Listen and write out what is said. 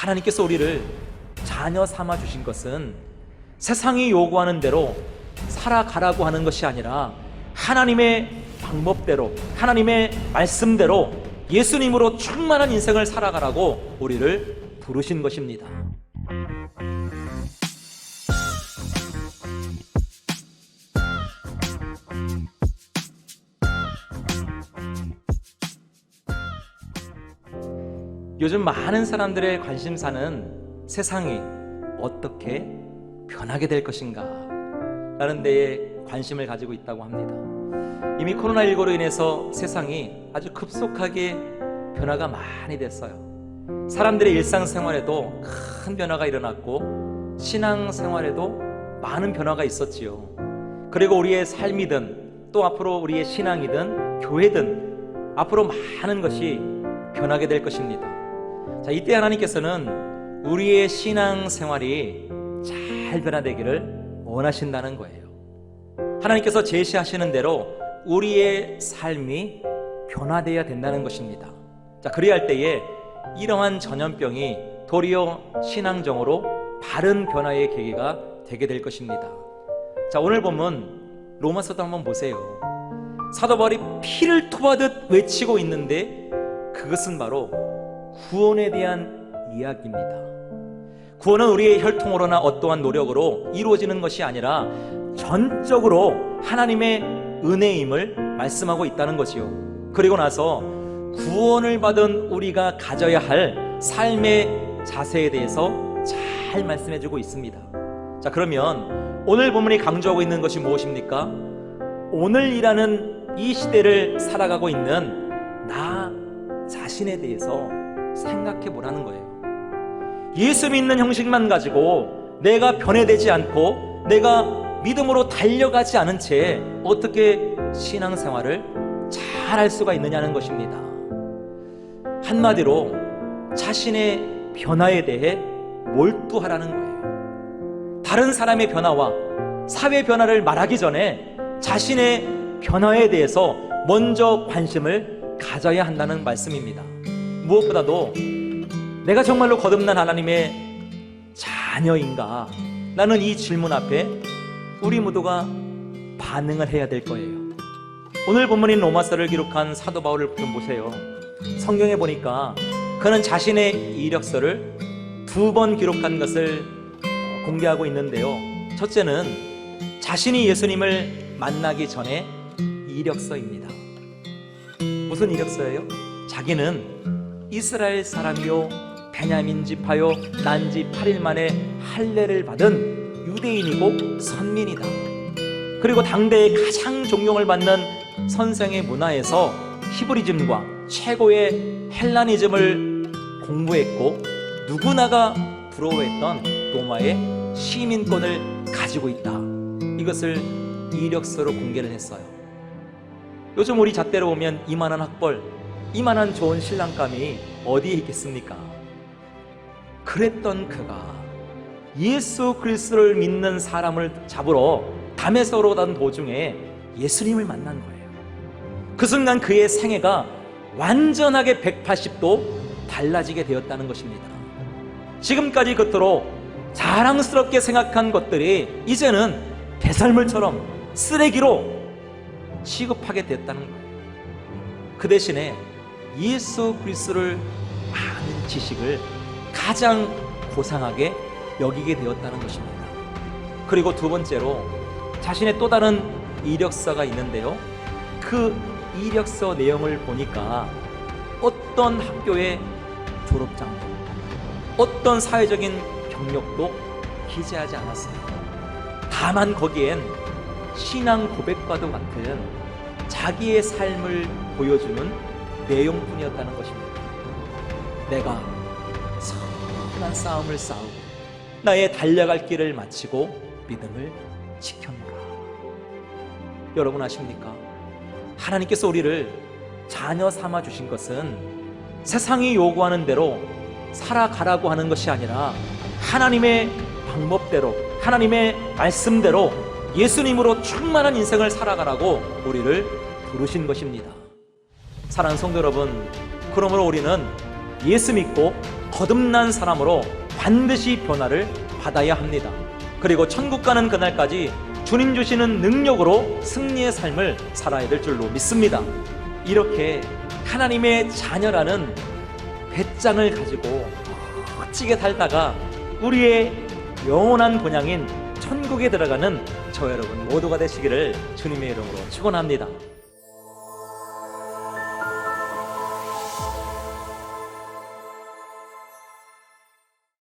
하나님께서 우리를 자녀 삼아 주신 것은 세상이 요구하는 대로 살아가라고 하는 것이 아니라 하나님의 방법대로 하나님의 말씀대로 예수님으로 충만한 인생을 살아가라고 우리를 부르신 것입니다. 요즘 많은 사람들의 관심사는 세상이 어떻게 변하게 될 것인가 라는 데에 관심을 가지고 있다고 합니다. 이미 코로나19로 인해서 세상이 아주 급속하게 변화가 많이 됐어요. 사람들의 일상생활에도 큰 변화가 일어났고 신앙생활에도 많은 변화가 있었지요. 그리고 우리의 삶이든 또 앞으로 우리의 신앙이든 교회든 앞으로 많은 것이 변하게 될 것입니다. 자, 이때 하나님께서는 우리의 신앙 생활이 잘 변화되기를 원하신다는 거예요. 하나님께서 제시하시는 대로 우리의 삶이 변화되어야 된다는 것입니다. 자, 그래야 할 때에 이러한 전염병이 도리어 신앙정으로 바른 변화의 계기가 되게 될 것입니다. 자, 오늘 보면 로마서도 한번 보세요. 사도 바울이 피를 토하듯 외치고 있는데 그것은 바로 구원에 대한 이야기입니다. 구원은 우리의 혈통으로나 어떠한 노력으로 이루어지는 것이 아니라 전적으로 하나님의 은혜임을 말씀하고 있다는 것이요. 그리고 나서 구원을 받은 우리가 가져야 할 삶의 자세에 대해서 잘 말씀해주고 있습니다. 자, 그러면 오늘 본문이 강조하고 있는 것이 무엇입니까? 오늘이라는 이 시대를 살아가고 있는 나 자신에 대해서 생각해 보라는 거예요. 예수 믿는 형식만 가지고 내가 변해되지 않고 내가 믿음으로 달려가지 않은 채 어떻게 신앙생활을 잘 할 수가 있느냐는 것입니다. 한마디로 자신의 변화에 대해 몰두하라는 거예요. 다른 사람의 변화와 사회 변화를 말하기 전에 자신의 변화에 대해서 먼저 관심을 가져야 한다는 말씀입니다. 무엇보다도 내가 정말로 거듭난 하나님의 자녀인가? 라는 이 질문 앞에 우리 모두가 반응을 해야 될 거예요. 오늘 본문인 로마서를 기록한 사도 바울을 좀 보세요. 성경에 보니까 그는 자신의 이력서를 두 번 기록한 것을 공개하고 있는데요. 첫째는 자신이 예수님을 만나기 전에 이력서입니다. 무슨 이력서예요? 자기는 이스라엘 사람이요 베냐민 지파요 난지 8일 만에 할례를 받은 유대인이고 선민이다. 그리고 당대의 가장 존경을 받는 선생의 문화에서 히브리즘과 최고의 헬라니즘을 공부했고 누구나가 부러워했던 로마의 시민권을 가지고 있다. 이것을 이력서로 공개를 했어요. 요즘 우리 잣대로 보면 이만한 학벌, 이만한 좋은 신랑감이 어디에 있겠습니까? 그랬던 그가 예수 그리스도를 믿는 사람을 잡으러 담에서로 가던 도중에 예수님을 만난 거예요. 그 순간 그의 생애가 완전하게 180도 달라지게 되었다는 것입니다. 지금까지 그토록 자랑스럽게 생각한 것들이 이제는 배설물처럼 쓰레기로 취급하게 됐다는 거예요. 그 대신에 예수 그리스도를 아는 지식을 가장 고상하게 여기게 되었다는 것입니다. 그리고 두 번째로 자신의 또 다른 이력서가 있는데요. 그 이력서 내용을 보니까 어떤 학교의 졸업장도 어떤 사회적인 경력도 기재하지 않았어요. 다만 거기엔 신앙 고백과도 같은 자기의 삶을 보여주는 내용뿐이었다는 것입니다. 내가 선한 싸움을 싸우고 나의 달려갈 길을 마치고 믿음을 지켰노라. 여러분 아십니까? 하나님께서 우리를 자녀 삼아 주신 것은 세상이 요구하는 대로 살아가라고 하는 것이 아니라 하나님의 방법대로 하나님의 말씀대로 예수님으로 충만한 인생을 살아가라고 우리를 부르신 것입니다. 사랑하는 성도 여러분, 그러므로 우리는 예수 믿고 거듭난 사람으로 반드시 변화를 받아야 합니다. 그리고 천국 가는 그날까지 주님 주시는 능력으로 승리의 삶을 살아야 될 줄로 믿습니다. 이렇게 하나님의 자녀라는 배짱을 가지고 멋지게 살다가 우리의 영원한 본향인 천국에 들어가는 저 여러분 모두가 되시기를 주님의 이름으로 축원합니다.